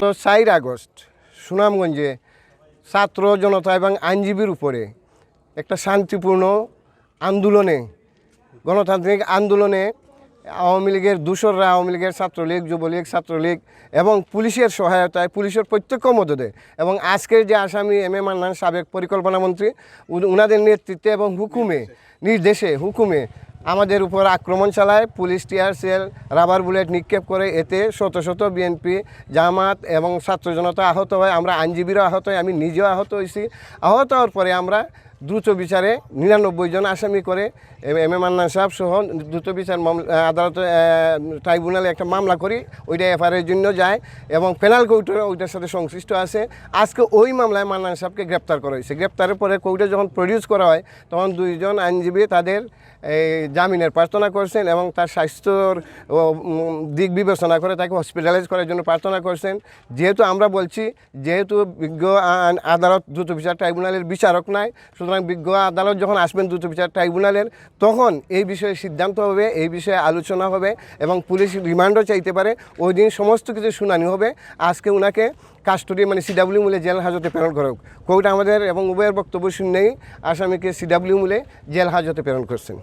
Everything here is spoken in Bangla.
তো চার আগস্ট সুনামগঞ্জে ছাত্র জনতা এবং আইনজীবীর উপরে একটা শান্তিপূর্ণ আন্দোলনে, গণতান্ত্রিক আন্দোলনে আওয়ামী লীগের দূষররা আওয়ামী লীগের ছাত্রলীগ, যুবলীগ, ছাত্রলীগ এবং পুলিশের সহায়তায় পুলিশের প্রত্যক্ষ মদদে এবং আজকের যে আসামি এম এ মান্নান সাবেক পরিকল্পনা মন্ত্রী নেতৃত্বে এবং হুকুমে, নির্দেশে, হুকুমে আমাদের উপর আক্রমণ চালায়, পুলিশ, টিয়ার রাবার বুলেট নিক্ষেপ করে, এতে শত শত বিএনপি জামাত এবং ছাত্র জনতা আহত হয়। আমরা আইনজীবীরা আহত হয় আমি নিজেও আহত হয়েছি আহত হওয়ার পরে আমরা দ্রুত বিচারে নিরানব্বই জন আসামি করে এম এ মান্নান সাহেব সহ দ্রুত বিচার মামলা আদালতে ট্রাইব্যুনালে একটা মামলা করি, ওইটা এফআইআরের জন্য যায় এবং পেনাল কোর্টে ওইটার সাথে সংশ্লিষ্ট আছে। আজকে ওই মামলায় মান্নান সাহেবকে গ্রেপ্তার করা হয়েছে। গ্রেপ্তারের পরে কোর্টে যখন প্রডিউস করা হয়, তখন দুইজন আইনজীবী তাদের জামিনের প্রার্থনা করছেন এবং তার স্বাস্থ্যর দিক বিবেচনা করে তাকে হসপিটালাইজ করার জন্য প্রার্থনা করছেন। যেহেতু আমরা বলছি, যেহেতু বিজ্ঞ আদালত দ্রুত বিচার, ট্রাইব্যুনালের বিচারক নাই সুতরাং বিজ্ঞ আদালত যখন আসবেন দ্রুত বিচার ট্রাইব্যুনালের, তখন এই বিষয়ে সিদ্ধান্ত হবে, এই বিষয়ে আলোচনা হবে এবং পুলিশ রিমান্ডও চাইতে পারে। ওই দিন সমস্ত কিছু শুনানি হবে। আজকে ওনাকে কাস্টডি মানে সিডাব্লিউ মূলে জেল হাজতে প্রেরণ করা হোক। কোর্ট আমাদের এবং উভয়ের বক্তব্য শুনেই আসামিকে সিডাব্লিউ মূলে জেল হাজতে প্রেরণ করছেন।